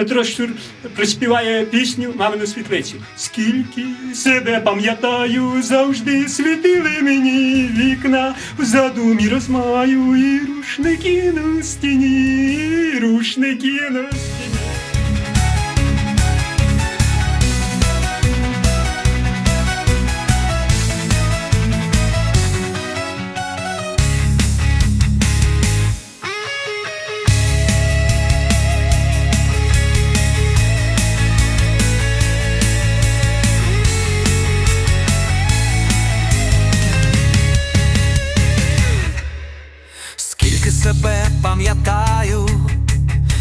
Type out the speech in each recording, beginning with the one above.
Петро Щур приспіває пісню Мамину світлицю. Скільки себе пам'ятаю, завжди світили мені вікна, в задумі розмаю і рушники на стіні, і рушники на стіні. Скільки себе пам'ятаю,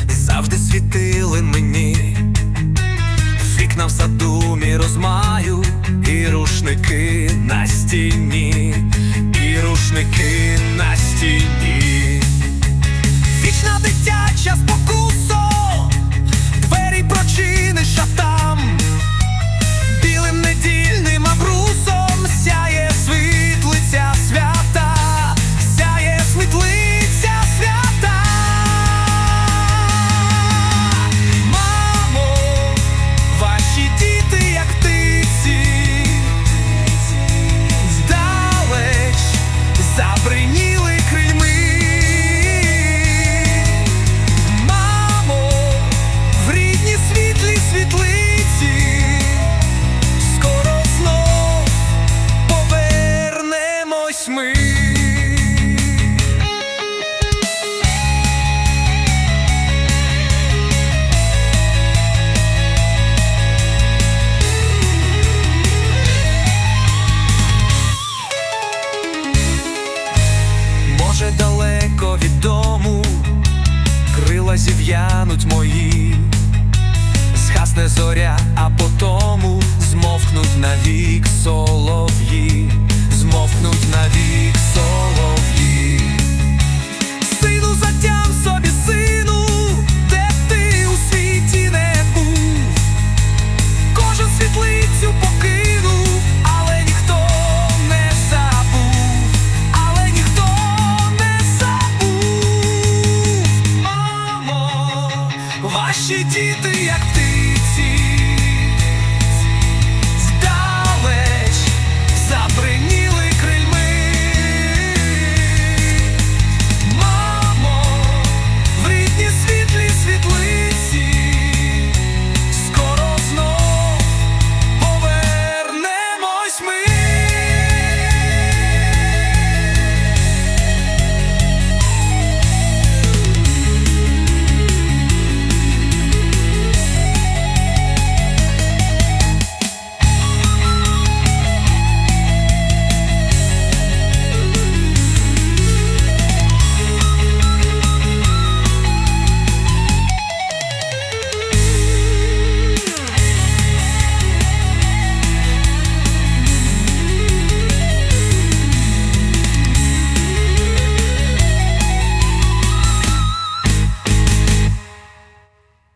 завжди світили мені, вікна в задумі розмаю, і рушники на стіні, крила зів'януть мої, згасне зоря, а потому змовкнуть навік солов'ї,